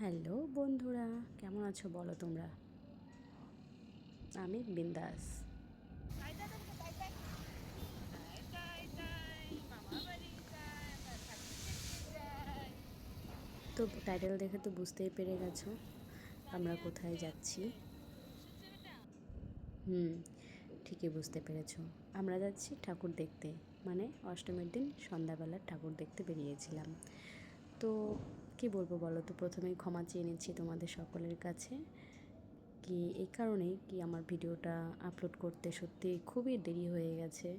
Hello বন্ধুরা, কেমন আছো বলো তোমরা? আমি বিন্দাস। তো টাইটেল দেখে তো বুঝতেই পেরে গেছো আমরা কোথায় যাচ্ছি। হুম, ঠিকই বুঝতে পেরেছ। আমরা যাচ্ছি ঠাকুর দেখতে মানে অষ্টমীর দিন সন্ধ্যাবেলা ঠাকুর দেখতে বেরিয়েছিলাম। তো কি বলব বলো তো? প্রথমেই ক্ষমা চেয়ে নিচ্ছি তোমাদের সকলের কাছে। কি এই কারণেই কি আমার ভিডিওটা আপলোড করতে সত্যি খুবই দেরি হয়ে গেছে।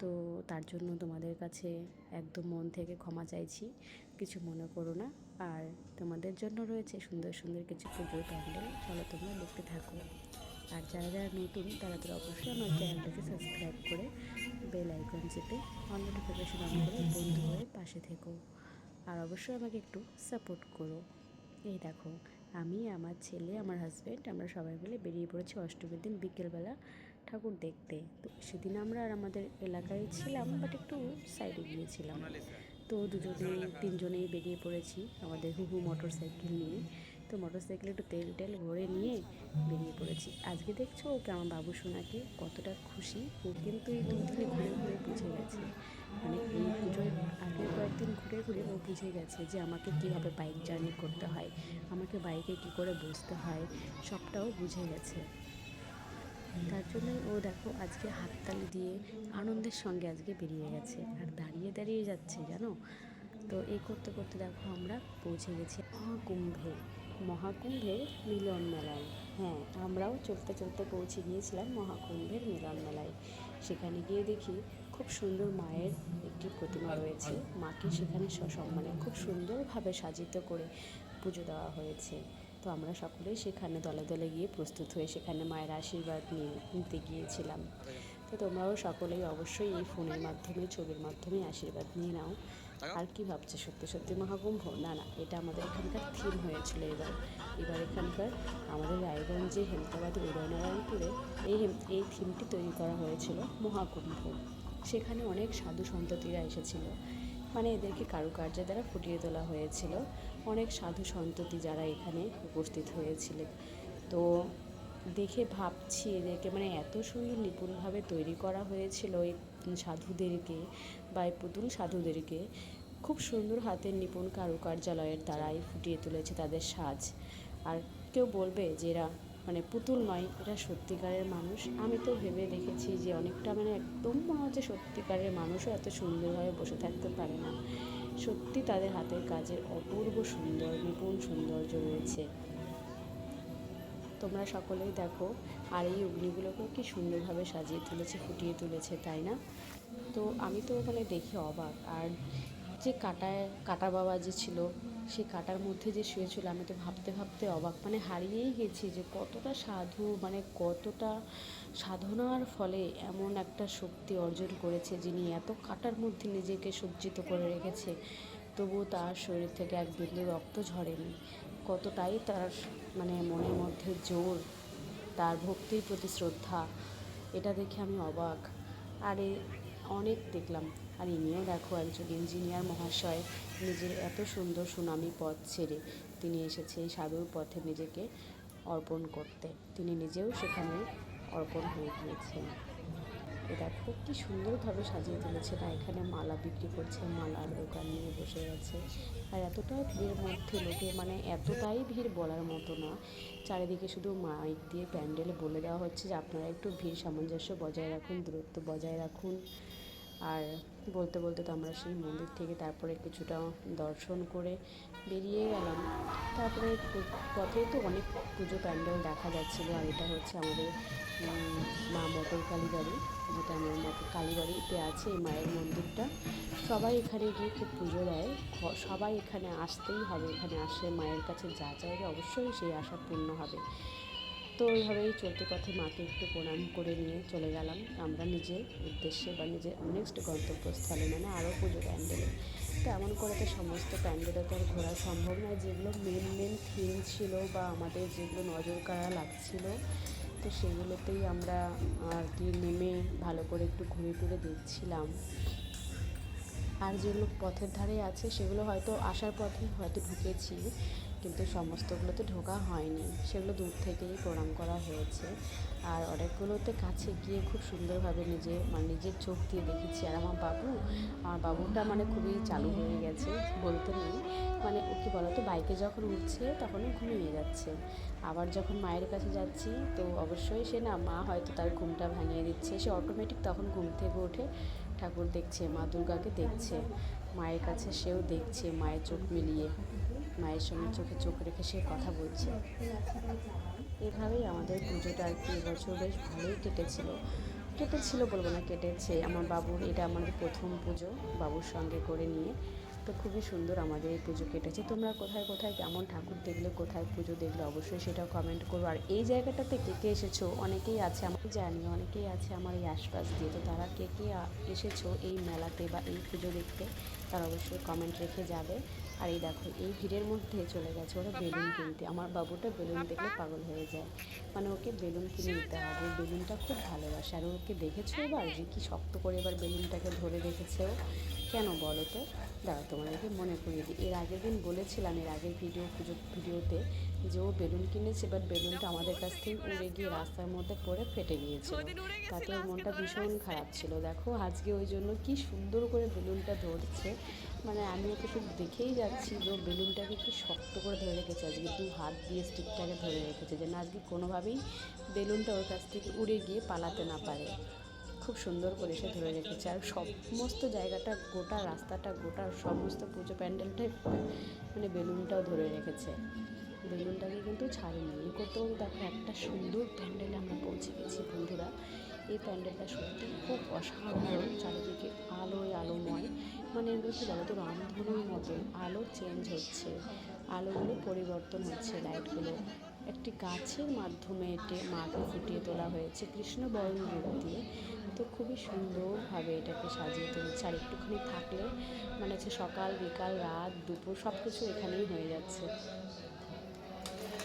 তো তার জন্য তোমাদের কাছে একদম মন থেকে ক্ষমা চাইছি। কিছু মনে করো না। আর তোমাদের জন্য রয়েছে সুন্দর সুন্দর কিছু পুজোর প্যান্ডেল। চলো তোমরা দেখতে থাকো। আর যারা যারা নতুন, তারা তো অবশ্যই আমার চ্যানেলটাকে সাবস্ক্রাইব করে বেল আইকন চেপে অন নোটিফিকেশন অন করে বন্ধু হয়ে পাশে থেকো। আর অবশ্যই আমাকে একটু সাপোর্ট করো। এই দেখো, আমি, আমার ছেলে, আমার হাজব্যান্ড আমরা সবাই মিলে বেরিয়ে পড়েছি অষ্টমীর দিন বিকেলবেলা ঠাকুর দেখতে। তো সেদিন আমরা আর আমাদের এলাকায় ছিলাম বাট একটু সাইডে গিয়েছিলাম। তো দুজনে তিনজনেই বেরিয়ে পড়েছি আমাদের হুহু মোটর সাইকেল নিয়ে। তো মোটর সাইকেলে একটু তেল টেল ভরে নিয়ে বেরিয়ে পড়েছি। আজকে দেখছ ওকে আমার বাবু সোনাকে কতটা খুশি, ও কিন্তু এই দুদিনে ঘুরে ঘুরে বুঝে গেছে। মানে এই পুজোর আগে কয়েকদিন ঘুরে ঘুরে ও বুঝে গেছে যে আমাকে কীভাবে বাইক জার্নি করতে হয়, আমাকে বাইকে কী করে বসতে হয়, সবটাও বুঝে গেছে। তার জন্যই ও দেখো আজকে হাততালি দিয়ে আনন্দের সঙ্গে আজকে বেরিয়ে গেছে আর দাঁড়িয়ে দাঁড়িয়ে যাচ্ছে, জানো? তো এই করতে করতে দেখো আমরা পৌঁছে গেছি মহাকুম্ভে। মহাকুম্ভের মিলন মেলায়। হ্যাঁ আমরাও চলতে চলতে পৌঁছে গিয়েছিলাম মহাকুম্ভের মিলন মেলায়। সেখানে গিয়ে দেখি খুব সুন্দর মায়ের একটি প্রতিমা রয়েছে। মাকে সেখানে সসম্মানে খুব সুন্দরভাবে সাজিত করে পুজো দেওয়া হয়েছে। তো আমরা সকলেই সেখানে দলে দলে গিয়ে প্রস্তুত হয়ে সেখানে মায়ের আশীর্বাদ নিয়ে নিতে গিয়েছিলাম। তো তোমরাও সকলেই অবশ্যই এই ফোনের মাধ্যমে, ছবির মাধ্যমে আশীর্বাদ নিয়ে নাও। আর কি ভাবছে? সত্যি সত্যি মহাকুম্ভ? না না, এটা আমাদের এখানকার থিম হয়েছিল এবার। এবার এখানকার আমাদের রায়গঞ্জে হেমতাবাদ উদয়নারায়ণপুরে এই এই থিমটি তৈরি করা হয়েছিল মহাকুম্ভ। সেখানে অনেক সাধু সন্ততিরা এসেছিল। মানে এদেরকে কারুকার্য দ্বারা ফুটিয়ে তোলা হয়েছিল। অনেক সাধু সন্ততি যারা এখানে উপস্থিত হয়েছিলেন। তো দেখে ভাবছি এদেরকে মানে এত সুন্দর নিপুণভাবে তৈরি করা হয়েছিল এই সাধুদেরকে বা পুতুল সাধুদেরকে খুব সুন্দর হাতের নিপুণ কারুকার্যালয়ের দ্বারাই ফুটিয়ে তুলেছে তাদের সাজ। আর কেউ বলবে যে এরা মানে পুতুল নয়, এরা সত্যিকারের মানুষ। আমি তো ভেবে দেখেছি যে অনেকটা মানে একদম মনে হচ্ছে সত্যিকারের মানুষও এত সুন্দরভাবে বসে থাকতে পারে না। সত্যি তাদের হাতের কাজের অপূর্ব সুন্দর, নিপুণ সৌন্দর্য রয়েছে। তোমরা সকলেই দেখো, আর এই অগ্নিগুলোকেও কি সুন্দরভাবে সাজিয়ে তুলেছে, ফুটিয়ে তুলেছে, তাই না? তো আমি তো ওখানে দেখে অবাক, আর যে কাটায় কাটা বাবা যে ছিল সেই কাটার মধ্যে যে শুয়েছিল, আমি তো ভাবতে ভাবতে অবাক মানে হারিয়েই গেছি যে কতটা সাধু মানে কতটা সাধনার ফলে এমন একটা শক্তি অর্জন করেছে যিনি এত কাটার মধ্যে নিজেকে সজ্জিত করে রেখেছে। তবুও তার শরীর থেকে এক বিন্দু রক্ত ঝরেনি। কতটাই তার মানে মনের মধ্যে জোর, তার ভক্তির প্রতি শ্রদ্ধা, এটা দেখে আমি অবাক। আর, অনেক দেখলাম। আর ইনিও দেখো একজন ইঞ্জিনিয়ার মহাশয় নিজের এত সুন্দর সুনামি পথ ছেড়ে তিনি এসেছে এই সাধুর পথে নিজেকে অর্পণ করতে। তিনি নিজেও সেখানে অর্পণ হয়ে গিয়েছেন। এ দেখো কি সুন্দরভাবে সাজিয়ে তুলেছে। না এখানে মালা বিক্রি করছে, মালার দোকান নিয়ে বসে আছে। আর এতটা ভিড়ের মধ্যে লোকে মানে এতটাই ভিড় বলার মতো না। চারিদিকে শুধু মাইক দিয়ে প্যান্ডেল বলে দেওয়া হচ্ছে যে আপনারা একটু ভিড় সামঞ্জস্য বজায় রাখুন, দূরত্ব বজায় রাখুন। আর বলতে বলতে তো আমরা সেই মন্দির থেকে তারপরে কিছুটা দর্শন করে বেরিয়ে গেলাম। তারপরে পথে তো অনেক পুজো প্যান্ডেল দেখা যাচ্ছিল আর এটা হচ্ছে আমাদের মা মটর কালীবাড়ি, যেটা আমার মটর কালীবাড়িতে আছে এই মায়ের মন্দিরটা। সবাই এখানে গিয়ে খুব পুজো দেয়। সবাই এখানে আসতেই হবে, এখানে আসে মায়ের কাছে যা চাইবে অবশ্যই সেই আশা পূর্ণ হবে। তো ওইভাবেই চলতে পথে মাকে একটু প্রণাম করে নিয়ে চলে গেলাম। আমরা নিজের উদ্দেশ্যে বা নিজের নেক্সট গন্তব্যস্থলে মানে আরও পুজো প্যান্ডেলে। তো এমন করে তো সমস্ত প্যান্ডেলে তো আর ঘোরা সম্ভব নয়। যেগুলো মেন মেন থিম ছিল বা আমাদের যেগুলো নজর কাড়া লাগছিল, তো সেগুলোতেই আমরা আর কি নেমে ভালো করে একটু ঘুরে টুরে দেখছিলাম। আর যেগুলো পথের ধারে আছে, সেগুলো হয়তো আসার পথে হয়তো ঢুকেছি। কিন্তু সমস্তগুলোতে ঢোকা হয়নি। সেগুলো দূর থেকেই প্রণাম করা হয়েছে। আর অনেকগুলোতে কাছে গিয়ে খুব সুন্দরভাবে নিজে মানে নিজের চোখ দিয়ে দেখেছি। আর আমার বাবু, আমার বাবুটা মানে খুবই চালু হয়ে গেছে বলতে নেই। মানে ও কী বলতো, বাইকে যখন উঠছে তখন ঘুমিয়ে যাচ্ছে। আবার যখন মায়ের কাছে যাচ্ছি, তো অবশ্যই সে না, মা হয়তো তার ঘুমটা ভাঙিয়ে দিচ্ছে। সে অটোমেটিক তখন ঘুম থেকে উঠে ঠাকুর দেখছে, মা দুর্গাকে দেখছে, মায়ের কাছে সেও দেখছে, মায়ের চোখ মিলিয়ে। মায়ের সঙ্গে চোখে চোখ রেখে সে কথা বলছে। এভাবেই আমাদের পুজোটা আর কি এবছর বেশ ভালোই কেটেছিল। কেটেছিল বলব না কেটেছে। আমার বাবুর এটা আমাদের প্রথম পুজো বাবুর সঙ্গে করে নিয়ে। তো খুবই সুন্দর আমাদের এই পুজো কেটেছে। তোমরা কোথায় কোথায় কেমন ঠাকুর দেখলে, কোথায় পুজো দেখলে অবশ্যই সেটাও কমেন্ট করো। আর এই জায়গাটাতে কে কে এসেছ? অনেকেই আছে আমি জানি, অনেকেই আছে আমার এই আশপাশ দিয়ে। তো তারা কে কে এসেছ এই মেলাতে বা এই পুজো দেখতে, তারা অবশ্যই কমেন্ট রেখে যাবে। আর এই দেখো এই ভিড়ের মধ্যে চলে গেছে ওরা বেলুন কিনতে। আমার বাবুটা বেলুন দেখলে পাগল হয়ে যায়। মানে ওকে বেলুন কিনে নিতে হবে। বেলুনটা খুব ভালোবাসে। আর ওকে দেখেছ এবার যে কি শক্ত করে এবার বেলুনটাকে ধরে রেখেছে ও? কেন বলো তো? দাঁড়া তোমাদেরকে মনে করিয়ে দিই। এর আগের দিন বলেছিলাম এর আগের ভিডিও পুজো ভিডিওতে যে ও বেলুন কিনেছে বাট বেলুনটা আমাদের কাছ থেকে উড়ে গিয়ে রাস্তার মধ্যে পড়ে ফেটে গিয়েছিল। তাতে ওর মনটা ভীষণ খারাপ ছিল। দেখো আজকে ওই জন্য কি সুন্দর করে বেলুনটা ধরছে। মানে আমি ওকে শুধু দেখেই যাচ্ছি যে বেলুনটাকে একটু শক্ত করে ধরে রেখেছে। আজকে দু হাত দিয়ে স্টিকটাকে ধরে রেখেছে যেন আজকে কোনোভাবেই বেলুনটা ওর কাছ থেকে উড়ে গিয়ে পালাতে না পারে। খুব সুন্দর করে সে ধরে রেখেছে। আর সমস্ত জায়গাটা, গোটা রাস্তাটা, গোটা সমস্ত পুজো প্যান্ডেলটাই মানে বেলুনটাও ধরে রেখেছে। বেলুনটাকে কিন্তু ছাড়েনি। এই করতে করতে দেখো একটা সুন্দর প্যান্ডেলে আমরা পৌঁছে গেছি বন্ধুরা। এই প্যান্ডেলটা সত্যি খুব অসাধারণ, চারিদিকে আলোয় আলোময়। মানে কি বলতো রামধনুর মতন আলো চেঞ্জ হচ্ছে, আলোগুলো পরিবর্তন হচ্ছে লাইটগুলো একটি গাছের মাধ্যমে এটি মাকে ফুটিয়ে তোলা হয়েছে, কৃষ্ণ বরণ রূপ দিয়ে। তো খুবই সুন্দরভাবে এটাকে সাজিয়ে তুলছে। আর একটুখানি থাকলে মানে হচ্ছে সকাল, বিকাল, রাত, দুপুর সব কিছু এখানেই হয়ে যাচ্ছে।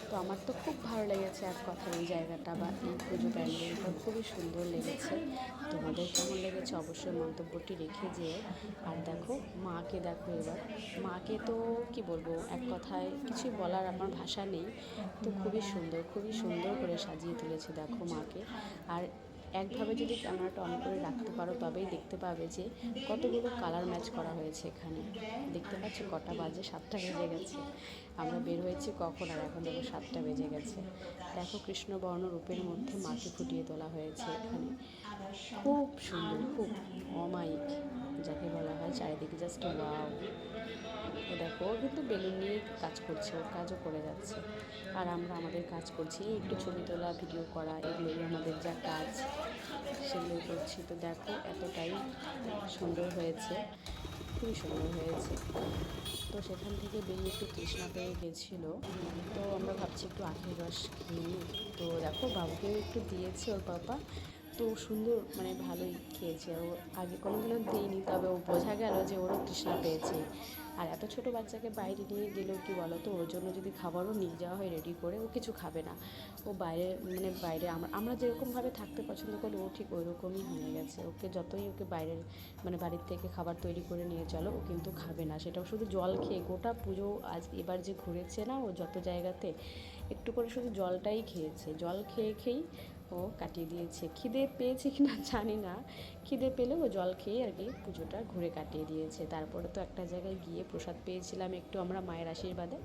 তো আমার তো খুব ভালো লেগেছে এক কথা এই জায়গাটা বা এই পুজো প্যান্ডেলটা খুবই সুন্দর লেগেছে। তোমাদের কেমন লেগেছে অবশ্যই মন্তব্যটি রেখে যেয়ে আর দেখো, মাকে দেখো এবার। মাকে তো কি বলব, এক কথায় কিছু বলার আমার ভাষা নেই। তো খুবই সুন্দর খুবই সুন্দর করে সাজিয়ে তুলেছে দেখো মাকে। আর একভাবে যদি ক্যামেরাটা অন করে রাখতে পারো, তবেই দেখতে পাবে যে কতগুলো কালার ম্যাচ করা হয়েছে এখানে। দেখতে পাচ্ছ কটা বাজে, সাতটা বেজে গেছে। আমরা বের হয়েছি কখন আর এখন দেখো সাতটা বেজে গেছে। দেখো কৃষ্ণবর্ণ রূপের মধ্যে মাটি ফুটিয়ে তোলা হয়েছে এখানে। খুব সুন্দর, খুব অমায়িক, যাকে বলা হয় চারিদিকে জাস্ট ওয়াও দেখো, ও কিন্তু বেলুন নিয়ে কাজ করছে, ওর কাজও করে যাচ্ছে। আর আমরা আমাদের কাজ করছি একটু ছবি তোলা ভিডিও করা, এগুলোই আমাদের যা কাজ সেগুলো করছি। তো দেখো, এতটাই সুন্দর হয়েছে, খুবই সুন্দর হয়েছে। তো সেখান থেকে বেরিয়ে একটু তৃষ্ণা পেয়ে গেছিল। তো আমরা ভাবছি একটু আখের রস খেয়ে তো দেখো, বাবুকেও একটু দিয়েছে ওর পাপা। তো সুন্দর মানে ভালোই খেয়েছে। ও আগে কোনো দিনও দিইনি তবে ও বোঝা গেল যে ওরও তৃষ্ণা পেয়েছে। আর এত ছোট বাচ্চাকে বাইরে নিয়ে গেলেও কি বলো তো ওর জন্য যদি খাবারও নিয়ে যাওয়া হয় রেডি করে, ও কিছু খাবে না। ও বাইরে মানে বাইরে আমরা আমরা যেরকমভাবে থাকতে পছন্দ করি, ও ঠিক ওই রকমই হয়ে গেছে। ওকে যতই ওকে বাইরের মানে বাড়ির থেকে খাবার তৈরি করে নিয়ে চলো, ও কিন্তু খাবে না। সেটাও শুধু জল খেয়ে, গোটা পুজো আজ এবার যে ঘুরেছে না, ও যত জায়গাতে, একটু করে শুধু জলটাই খেয়েছে। জল খেয়ে খেয়েই ও কাটিয়ে দিয়েছে। খিদে পেয়েছে কি না জানি না। খিদে পেলে ও জল খেয়ে আর কি পুজোটা ঘুরে কাটিয়ে দিয়েছে। তারপরে তো একটা জায়গায় গিয়ে প্রসাদ পেয়েছিলাম একটু আমরা মায়ের আশীর্বাদে।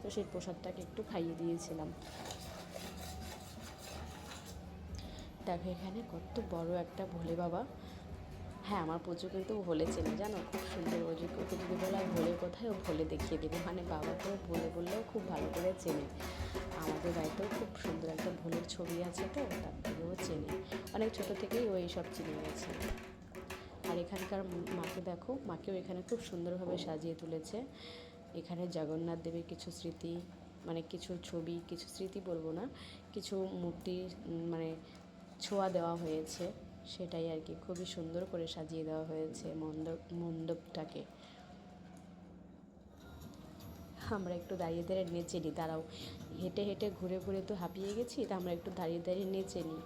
তো সেই প্রসাদটাকে একটু খাইয়ে দিয়েছিলাম। দেখো এখানে কত বড় একটা ভোলে বাবা। হ্যাঁ আমার পুজো কিন্তু ভোলে চেনে জানো, খুব সুন্দর ও যদি ওকে যদি বলা ভোলে কোথায় ও ভোলে দেখিয়ে দেবে মানে বাবাকেও ভোলে বললেও খুব ভালো করে চেনে। আমাদের বাড়িতেও খুব সুন্দর একটা ভোলের ছবি আছে তো, তার থেকেও চেনে। অনেক ছোটো থেকেই ও এইসব চিনে গেছে। আর এখানকার মাকে দেখো, মাকেও এখানে খুব সুন্দরভাবে সাজিয়ে তুলেছে। এখানে জগন্নাথ দেবের কিছু স্মৃতি মানে কিছু ছবি, কিছু স্মৃতি বলব না, কিছু মূর্তি মানে ছোঁয়া দেওয়া হয়েছে। সেটাই আর কি। খুবই সুন্দর করে সাজিয়ে দেওয়া হয়েছে মণ্ডপ মণ্ডপটাকে। আমরা একটু দাঁড়িয়ে দাঁড়িয়ে নেচে নিই দাঁড়াও। হেঁটে হেঁটে ঘুরে ঘুরে তো হাঁপিয়ে গেছি, তা আমরা একটু দাঁড়িয়ে দাঁড়িয়ে নেচে নিই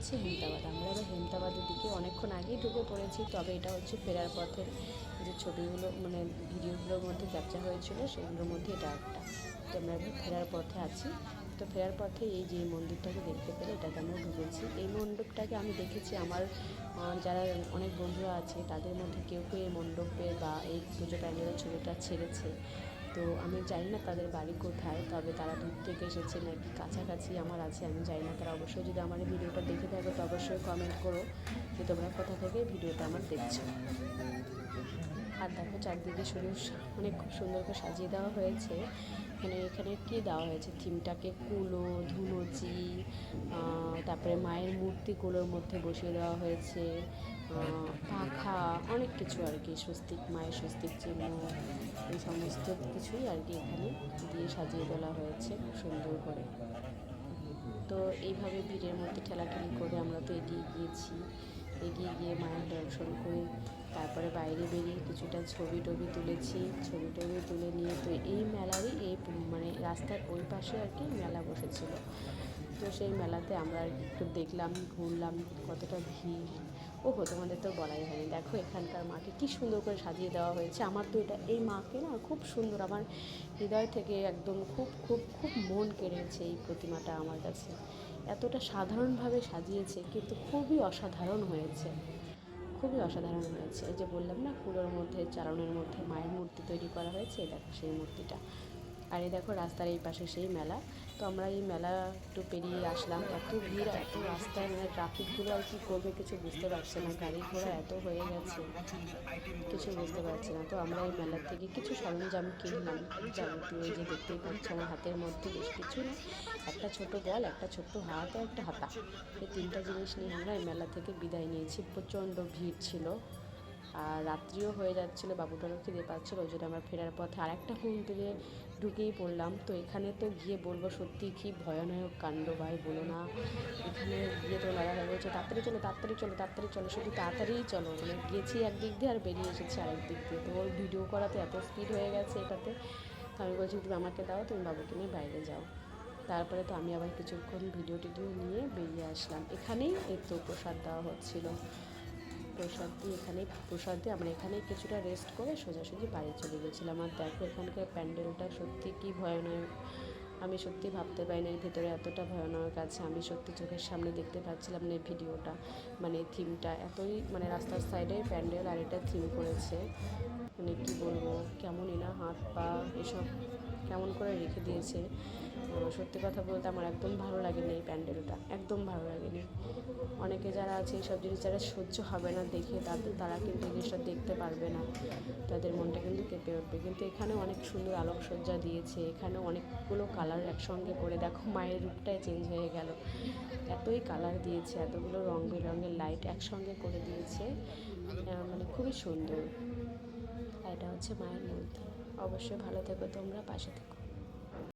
হচ্ছে হেমতাবাদ। আমরা এবার হেমতাবাদের দিকে অনেকক্ষণ আগেই ঢুকে পড়েছি, তবে এটা হচ্ছে ফেরার পথের যে ছবিগুলো মানে ভিডিওগুলোর মধ্যে ক্যাপচার হয়েছিল, সেগুলোর মধ্যে এটা একটা। তো আমরা ফেরার পথে আছি। তো ফেরার পথে এই যে মন্দিরটাকে দেখতে পেলে, এটাতে আমরা ঢুকেছি। এই মণ্ডপটাকে আমি দেখেছি আমার যারা অনেক বন্ধুরা আছে, তাদের মধ্যে কেউ কেউ এই মণ্ডপের বা এই পুজো প্যান্ডেলের ছবিটা ছেড়েছে। তো আমি জানি না তাদের বাড়ি কোথায়, তবে তারা দূর থেকে এসেছে নাকি কাছাকাছি আমার আছে, আমি জানি না। তারা অবশ্যই যদি আমার ভিডিওটা দেখে থাকো, তো অবশ্যই কমেন্ট করো যে তোমরা কোথা থেকে ভিডিওটা আমার দেখছ। আর দেখো চারদিকে শুধু অনেক খুব সুন্দর করে সাজিয়ে দেওয়া হয়েছে। মানে এখানে কি দেওয়া হয়েছে? থিমটাকে কুলো ধুনুচি তারপরে মায়ের মূর্তিগুলোর মধ্যে বসিয়ে দেওয়া হয়েছে। পাখা অনেক কিছু আর কি, স্বস্তিক, মায়ের স্বস্তিক চিহ্ন, এই সমস্ত কিছুই আর কি এখানে দিয়ে সাজিয়ে তোলা হয়েছে, সুন্দর করে। তো এইভাবে ভিড়ের মধ্যে ঠেলাঠেলি করে আমরা তো এগিয়ে গিয়েছি। এগিয়ে গিয়ে মায়ের দর্শন করে তারপরে বাইরে বেরিয়ে কিছুটা ছবি টবি তুলেছি। ছবি টবি তুলে নিয়ে তো এই মেলারই এই মানে রাস্তার ওই পাশে আর কি মেলা বসেছিল। তো সেই মেলাতে আমরা একটু দেখলাম, ঘুরলাম কতটা ভিড়। ওহো, তোমাদের তো বলাই হয়নি। দেখো এখানকার মাকে কি সুন্দর করে সাজিয়ে দেওয়া হয়েছে। আমার তো এটা, এই মাকে না খুব সুন্দর, আমার হৃদয় থেকে একদম খুব খুব খুব মন কেড়েছে এই প্রতিমাটা আমার কাছে। এতটা সাধারণভাবে সাজিয়েছে, কিন্তু খুবই অসাধারণ হয়েছে। খুবই অসাধারণ হয়েছে। এই যে বললাম না, কুলোর মধ্যে, চারণের মধ্যে মায়ের মূর্তি তৈরি করা হয়েছে দেখো সেই মূর্তিটা। আর এই দেখো রাস্তার এই পাশে সেই মেলা। তো আমরা এই মেলা একটু পেরিয়ে আসলাম। এত ভিড়, এত রাস্তায় মানে ট্রাফিকগুলো আর কি করবে কিছু বুঝতে পারছে না। গাড়ি ঘোড়া এত হয়ে গেছে, কিছু বুঝতে পারছি না। তো আমরা এই মেলার থেকে কিছু সরঞ্জাম কিনলাম। যাবতীয় যে দেখতেই পাচ্ছ আমার হাতের মধ্যে বেশ কিছু না, একটা ছোট বল, একটা ছোট্ট হাত আর একটা হাতা। এই তিনটা জিনিস নিয়ে আমরা এই মেলা থেকে বিদায় নিয়েছি। প্রচণ্ড ভিড় ছিল। আর রাত্রিও হয়ে যাচ্ছিল, বাবুটারও খিদে পাচ্ছিলো, ওই জন্য আমরা ফেরার পথে আরেকটা মন্দিরে ঢুকেই পড়লাম। তো এখানে তো গিয়ে বলব সত্যি কি ভয়ানক কাণ্ড, ভাই, বলো না। এখানে গিয়ে তো দাদা বলছে, তাড়াতাড়ি চলো তাড়াতাড়ি চলো তাড়াতাড়ি চলো, শুধু তাড়াতাড়িই চলো। মানে গেছি একদিক দিয়ে আর বেরিয়ে এসেছি আরেক দিক দিয়ে। তো ওর ভিডিও করাতে এত স্পিড হয়ে গেছে এটাতে। তো আমি বলছি, তুমি আমাকে দাও, তুমি বাবুকে নিয়ে বাইরে যাও। তারপরে তো আমি আবার কিছুক্ষণ ভিডিও টিডিও নিয়ে বেরিয়ে আসলাম। এখানেই এই তো প্রসাদ দেওয়া হচ্ছিল। প্রসাদ দিয়ে এখানে প্রসাদ দিয়ে আমরা এখানেই কিছুটা রেস্ট করে সোজাসুজি বাড়ি চলে গেছিলাম। আর দেখো এখানকার প্যান্ডেলটা সত্যি কি ভয়ানক। আমি সত্যি ভাবতে পারি না এর ভিতরে এতটা ভয়ানক আছে। আমি সত্যি চোখের সামনে দেখতে পাচ্ছিলাম না ভিডিওটা মানে থিমটা এতই মানে রাস্তার সাইডে প্যান্ডেল আর এটা থিম করেছে। মানে কি বলব, কেমনই না হাত পা এসব কেমন করে রেখে দিয়েছে। সত্যি কথা বলতে আমার একদম ভালো লাগেনি এই প্যান্ডেলটা, একদম ভালো লাগেনি। অনেকে যারা আছে এইসব জিনিস যারা সহ্য হবে না দেখে তাদের তারা কিন্তু জিনিসটা দেখতে পারবে না। তাদের মনটা কিন্তু কেঁপে উঠবে। কিন্তু এখানে অনেক সুন্দর আলোকসজ্জা দিয়েছে। এখানে অনেকগুলো কালার একসঙ্গে করে দেখো, মায়ের রূপটাই চেঞ্জ হয়ে গেল। এতই কালার দিয়েছে, এতগুলো রং বেরঙের লাইট একসঙ্গে করে দিয়েছে। মানে খুবই সুন্দর। এটা হচ্ছে মায়ের মূর্তি অবশ্যই ভালো থেকো তোমরা, পাশে থেকো।